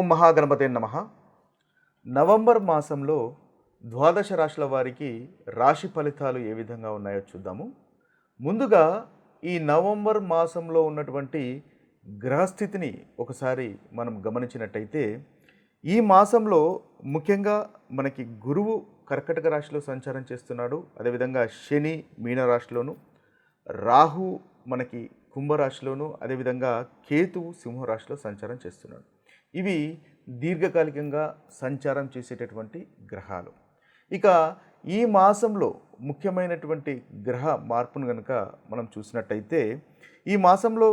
ఓం మహాగణపతే నమ. నవంబర్ మాసంలో ద్వాదశ రాశుల వారికి రాశి ఫలితాలు ఏ విధంగా ఉన్నాయో చూద్దాము. ముందుగా ఈ నవంబర్ మాసంలో ఉన్నటువంటి గ్రహస్థితిని ఒకసారి మనం గమనించినట్టయితే ఈ మాసంలో ముఖ్యంగా మనకి గురువు కర్కటక రాశిలో సంచారం చేస్తున్నాడు. అదేవిధంగా శని మీనరాశిలోను రాహు మనకి కుంభరాశిలోను అదేవిధంగా కేతువు సింహరాశిలో సంచారం చేస్తున్నాడు. ఇవి దీర్ఘకాలికంగా సంచారం చేసేటటువంటి గ్రహాలు. ఇక ఈ మాసంలో ముఖ్యమైనటువంటి గ్రహ మార్పును కనుక మనం చూసినట్టయితే ఈ మాసంలో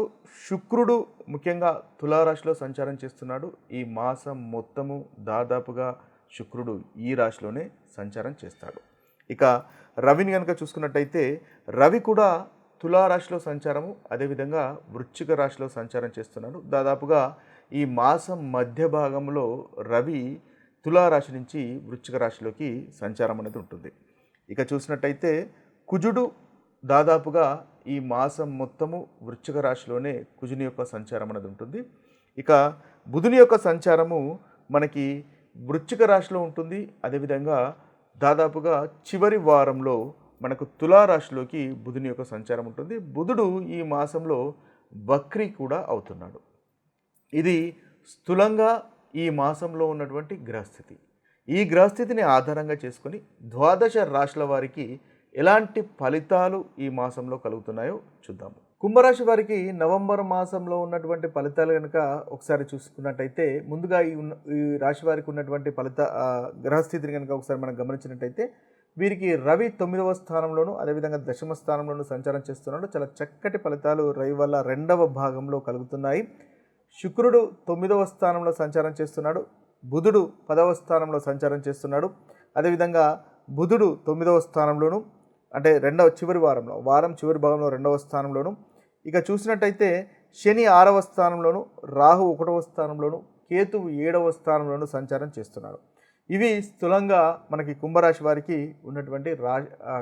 శుక్రుడు ముఖ్యంగా తులారాశిలో సంచారం చేస్తున్నాడు. ఈ మాసం మొత్తము దాదాపుగా శుక్రుడు ఈ రాశిలోనే సంచారం చేస్తాడు. ఇక రవిని కనుక చూసుకున్నట్టయితే రవి కూడా తులారాశిలో సంచారము అదేవిధంగా వృశ్చిక రాశిలో సంచారం చేస్తున్నాడు. దాదాపుగా ఈ మాసం మధ్య భాగంలో రవి తులారాశి నుంచి వృశ్చిక రాశిలోకి సంచారం అనేది ఉంటుంది. ఇక చూసినట్టయితే కుజుడు దాదాపుగా ఈ మాసం మొత్తము వృశ్చిక రాశిలోనే కుజుని యొక్క సంచారం అనేది ఉంటుంది. ఇక బుధుని యొక్క సంచారము మనకి వృశ్చిక రాశిలో ఉంటుంది. అదేవిధంగా దాదాపుగా చివరి వారంలో మనకు తులారాశిలోకి బుధుని యొక్క సంచారం ఉంటుంది. బుధుడు ఈ మాసంలో బక్రీ కూడా అవుతున్నాడు. ఇది స్థూలంగా ఈ మాసంలో ఉన్నటువంటి గ్రహస్థితి. ఈ గ్రహస్థితిని ఆధారంగా చేసుకొని ద్వాదశ రాశుల వారికి ఎలాంటి ఫలితాలు ఈ మాసంలో కలుగుతున్నాయో చూద్దాము కుంభరాశి వారికి నవంబర్ మాసంలో ఉన్నటువంటి ఫలితాలు కనుక ఒకసారి చూసుకున్నట్టయితే ముందుగా ఈ ఉన్న ఈ రాశి వారికి ఉన్నటువంటి ఫలిత గ్రహస్థితిని కనుక ఒకసారి మనం గమనించినట్టయితే వీరికి రవి తొమ్మిదవ స్థానంలోను అదేవిధంగా దశమ స్థానంలోను సంచారం చేస్తున్నాడు. చాలా చక్కటి ఫలితాలు రవి వల్ల రెండవ భాగంలో కలుగుతున్నాయి. శుక్రుడు తొమ్మిదవ స్థానంలో సంచారం చేస్తున్నాడు. బుధుడు పదవ స్థానంలో సంచారం చేస్తున్నాడు. అదేవిధంగా బుధుడు తొమ్మిదవ స్థానంలోను అంటే రెండవ చివరి వారంలో వారం చివరి భాగంలో రెండవ స్థానంలోను. ఇక చూసినట్టయితే శని ఆరవ స్థానంలోను రాహు ఒకటవ స్థానంలోను కేతువు ఏడవ స్థానంలోను సంచారం చేస్తున్నాడు. ఇవి స్థూలంగా మనకి కుంభరాశి వారికి ఉన్నటువంటి రా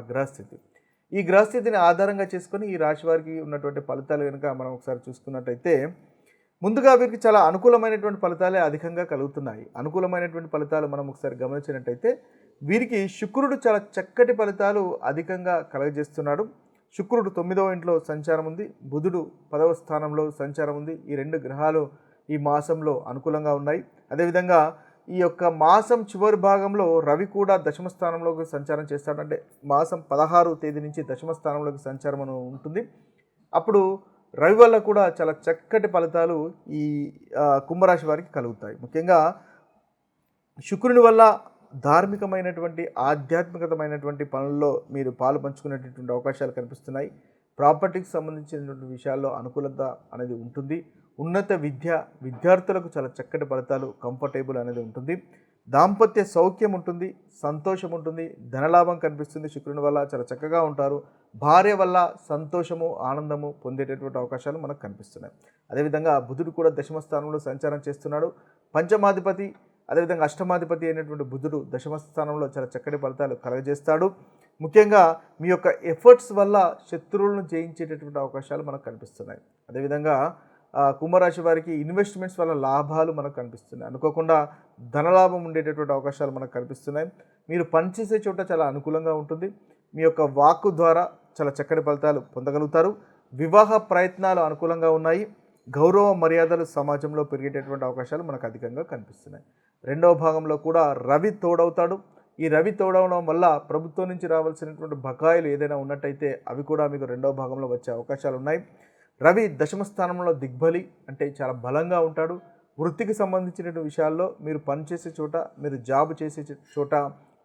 గ్రహస్థితి. ఈ గ్రహస్థితిని ఆధారంగా చేసుకొని ఈ రాశి వారికి ఉన్నటువంటి ఫలితాలు కనుక మనం ఒకసారి చూసుకున్నట్టయితే ముందుగా వీరికి చాలా అనుకూలమైనటువంటి ఫలితాలే అధికంగా కలుగుతున్నాయి. అనుకూలమైనటువంటి ఫలితాలు మనం ఒకసారి గమనించినట్టయితే వీరికి శుక్రుడు చాలా చక్కటి ఫలితాలు అధికంగా కలగజేస్తున్నాడు. శుక్రుడు తొమ్మిదవ ఇంట్లో సంచారం ఉంది. బుధుడు పదవ స్థానంలో సంచారం ఉంది. ఈ రెండు గ్రహాలు ఈ మాసంలో అనుకూలంగా ఉన్నాయి. అదేవిధంగా ఈ యొక్క మాసం చివరి భాగంలో రవి కూడా దశమ స్థానంలోకి సంచారం చేస్తాడు. అంటే మాసం పదహారు తేదీ నుంచి దశమ స్థానంలోకి సంచారం ఉంటుంది. అప్పుడు రవి వల్ల కూడా చాలా చక్కటి ఫలితాలు ఈ కుంభరాశి వారికి కలుగుతాయి. ముఖ్యంగా శుక్రుని వల్ల ధార్మికమైనటువంటి ఆధ్యాత్మికతమైనటువంటి పనుల్లో మీరు పాలు పంచుకునేటటువంటి అవకాశాలు కనిపిస్తున్నాయి. ప్రాపర్టీకి సంబంధించినటువంటి విషయాల్లో అనుకూలత అనేది ఉంటుంది. ఉన్నత విద్య విద్యార్థులకు చాలా చక్కటి ఫలితాలు కంఫర్టబుల్ అనేది ఉంటుంది. దాంపత్య సౌఖ్యం ఉంటుంది సంతోషం ఉంటుంది ధనలాభం కనిపిస్తుంది శుక్రుని వల్ల చాలా చక్కగా ఉంటారు. భార్య వల్ల సంతోషము ఆనందము పొందేటటువంటి అవకాశాలు మనకు కనిపిస్తున్నాయి. అదేవిధంగా బుధుడు కూడా దశమ స్థానంలో సంచారం చేస్తున్నాడు. పంచమాధిపతి అదేవిధంగా అష్టమాధిపతి అయినటువంటి బుధుడు దశమ స్థానంలో చాలా చక్కటి ఫలితాలు కలగజేస్తాడు. ముఖ్యంగా మీ యొక్క ఎఫర్ట్స్ వల్ల శత్రువులను జయించేటటువంటి అవకాశాలు మనకు కనిపిస్తున్నాయి. అదేవిధంగా కుంభరాశి వారికి ఇన్వెస్ట్మెంట్స్ వల్ల లాభాలు మనకు కనిపిస్తున్నాయి. అనుకోకుండా ధనలాభం ఉండేటటువంటి అవకాశాలు మనకు కనిపిస్తున్నాయి. మీరు పనిచేసే చోట చాలా అనుకూలంగా ఉంటుంది. మీ యొక్క వాక్కు ద్వారా చాలా చక్కటి ఫలితాలు పొందగలుగుతారు. వివాహ ప్రయత్నాలు అనుకూలంగా ఉన్నాయి. గౌరవ మర్యాదలు సమాజంలో పెరిగేటటువంటి అవకాశాలు మనకు అధికంగా కనిపిస్తున్నాయి. రెండవ భాగంలో కూడా రవి తోడవుతాడు. ఈ రవి తోడవడం వల్ల ప్రభుత్వం నుంచి రావాల్సినటువంటి బకాయిలు ఏదైనా ఉన్నట్టయితే అవి కూడా మీకు రెండవ భాగంలో వచ్చే అవకాశాలు ఉన్నాయి. రవి దశమ స్థానంలో దిగ్బలి అంటే చాలా బలంగా ఉంటాడు. వృత్తికి సంబంధించిన విషయాల్లో మీరు పనిచేసే చోట మీరు జాబ్ చేసే చోట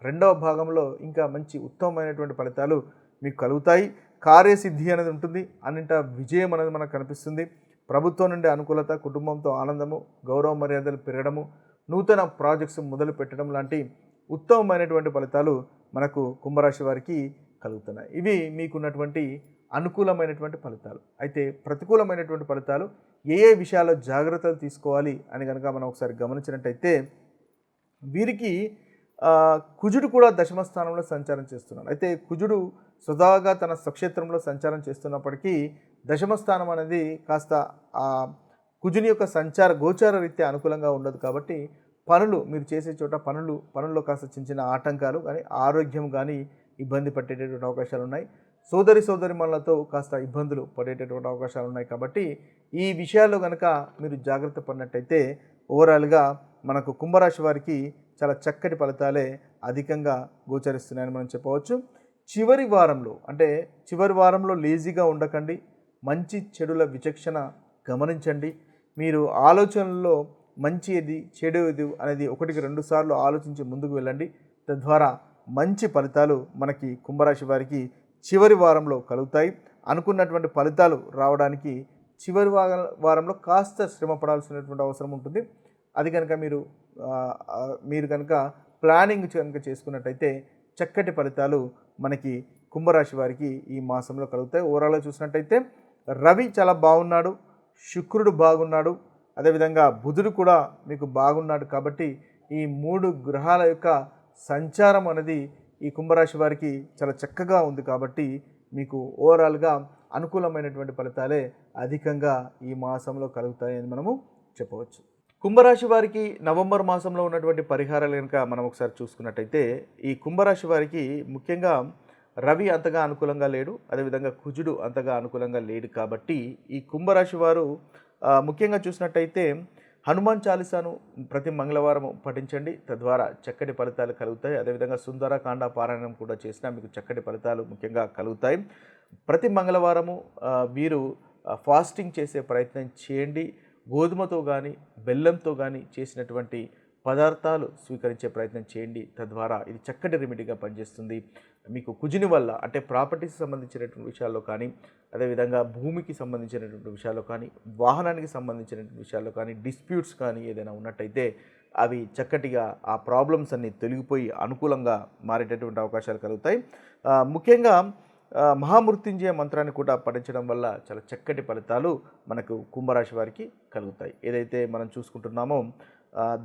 రెండవ భాగంలో ఇంకా మంచి ఉత్తమమైనటువంటి ఫలితాలు మీకు కలుగుతాయి. కార్యసిద్ధి అనేది ఉంటుంది. అన్నింట విజయం అనేది మనకు కనిపిస్తుంది. ప్రభుత్వం నుండి అనుకూలత కుటుంబంతో ఆనందము గౌరవ మర్యాదలు పెరగడము నూతన ప్రాజెక్ట్స్ మొదలు పెట్టడం లాంటి ఉత్తమమైనటువంటి ఫలితాలు మనకు కుంభరాశి వారికి కలుగుతున్నాయి. ఇవి మీకున్నటువంటి అనుకూలమైనటువంటి ఫలితాలు. అయితే ప్రతికూలమైనటువంటి ఫలితాలు ఏ ఏ విషయాల్లో జాగ్రత్తలు తీసుకోవాలి అని కనుక మనం ఒకసారి గమనించినట్టయితే వీరికి కుజుడు కూడా దశమ స్థానంలో సంచారం చేస్తున్నాడు. అయితే కుజుడు స్వతహాగా తన స్వక్షేత్రంలో సంచారం చేస్తున్నప్పటికీ దశమ స్థానం అనేది కాస్త ఆ, కుజుని యొక్క సంచార గోచార రీత్యా అనుకూలంగా ఉండదు కాబట్టి పనులు మీరు చేసే చోట పనులు పనుల్లో కాస్త చిన్న చిన్న ఆటంకాలు కానీ ఆరోగ్యం కానీ ఇబ్బంది పట్టేటటువంటి అవకాశాలు ఉన్నాయి. సోదరి సోదరిమణులతో కాస్త ఇబ్బందులు పడేటటువంటి అవకాశాలు ఉన్నాయి కాబట్టి ఈ విషయాల్లో కనుక మీరు జాగ్రత్త పడినట్టయితే ఓవరాల్గా మనకు కుంభరాశి వారికి చాలా చక్కటి ఫలితాలే అధికంగా గోచరిస్తున్నాయని మనం చెప్పవచ్చు. చివరి వారంలో అంటే చివరి వారంలో లేజీగా ఉండకండి. మంచి చెడుల విచక్షణ గమనించండి. మీరు ఆలోచనల్లో మంచి ఏది చెడు ఏది అనేది ఒకటికి రెండు సార్లు ఆలోచించి ముందుకు వెళ్ళండి. తద్వారా మంచి ఫలితాలు మనకి కుంభరాశి వారికి చివరి వారంలో కలుగుతాయి. అనుకున్నటువంటి ఫలితాలు రావడానికి చివరి వారంలో కాస్త శ్రమ పడాల్సినటువంటి అవసరం ఉంటుంది. అది కనుక మీరు మీరు కనుక ప్లానింగ్ కనుక చేసుకున్నట్టయితే చక్కటి ఫలితాలు మనకి కుంభరాశి వారికి ఈ మాసంలో కలుగుతాయి. ఓవరాల్గా చూసినట్టయితే రవి చాలా బాగున్నాడు శుక్రుడు బాగున్నాడు అదేవిధంగా బుధుడు కూడా మీకు బాగున్నాడు కాబట్టి ఈ మూడు గ్రహాల యొక్క సంచారం అనేది ఈ కుంభరాశి వారికి చాలా చక్కగా ఉంది కాబట్టి మీకు ఓవరాల్గా అనుకూలమైనటువంటి ఫలితాలే అధికంగా ఈ మాసంలో కలుగుతాయని మనము చెప్పవచ్చు. కుంభరాశి వారికి నవంబర్ మాసంలో ఉన్నటువంటి పరిహారాలు కనుక మనం ఒకసారి చూసుకున్నట్టయితే ఈ కుంభరాశి వారికి ముఖ్యంగా రవి అంతగా అనుకూలంగా లేడు అదేవిధంగా కుజుడు అంతగా అనుకూలంగా లేడు కాబట్టి ఈ కుంభరాశి వారు ముఖ్యంగా చూసినట్టయితే హనుమాన్ చాలీసాను ప్రతి మంగళవారం పఠించండి. తద్వారా చక్కటి ఫలితాలు కలుగుతాయి. అదేవిధంగా సుందరకాండ పారాయణం కూడా చేసినా మీకు చక్కటి ఫలితాలు ముఖ్యంగా కలుగుతాయి. ప్రతి మంగళవారము వీరు ఫాస్టింగ్ చేసే ప్రయత్నం చేయండి. గోధుమతో కానీ బెల్లంతో కానీ చేసినటువంటి పదార్థాలు స్వీకరించే ప్రయత్నం చేయండి. తద్వారా ఇది చక్కటి రెమెడీగా పనిచేస్తుంది. మీకు కుజుని వల్ల అంటే ప్రాపర్టీకి సంబంధించినటువంటి విషయాల్లో కానీ అదేవిధంగా భూమికి సంబంధించినటువంటి విషయాల్లో కానీ వాహనానికి సంబంధించినటువంటి విషయాల్లో కానీ డిస్ప్యూట్స్ కానీ ఏదైనా ఉన్నట్టయితే అవి చక్కటిగా ఆ ప్రాబ్లమ్స్ అన్ని తొలగిపోయి అనుకూలంగా మారేటటువంటి అవకాశాలు కలుగుతాయి. ముఖ్యంగా మహామృత్యుంజయ మంత్రాన్ని కూడా పఠించడం వల్ల చాలా చక్కటి ఫలితాలు మనకు కుంభరాశి వారికి కలుగుతాయి. ఏదైతే మనం చూసుకుంటున్నామో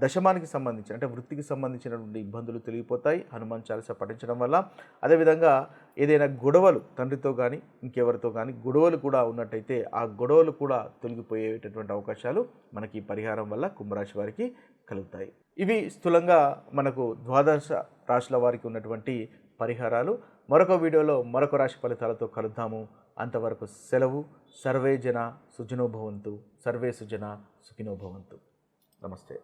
దశమానికి సంబంధించి అంటే వృత్తికి సంబంధించినటువంటి ఇబ్బందులు తొలగిపోతాయి. హనుమాన్ చాలీస పఠించడం వల్ల. అదేవిధంగా ఏదైనా గొడవలు తండ్రితో కానీ ఇంకెవరితో కానీ గొడవలు కూడా ఉన్నట్టయితే ఆ గొడవలు కూడా తొలగిపోయేటటువంటి అవకాశాలు మనకి పరిహారం వల్ల కుంభరాశి వారికి కలుగుతాయి. ఇవి స్థూలంగా మనకు ద్వాదశ రాశుల వారికి ఉన్నటువంటి పరిహారాలు. మరొక వీడియోలో మరొక రాశి ఫలితాలతో కలుద్దాము. అంతవరకు సెలవు. సర్వే జన సుజనోభవంతు సర్వే సుజన సుఖినోభవంతు Namaste.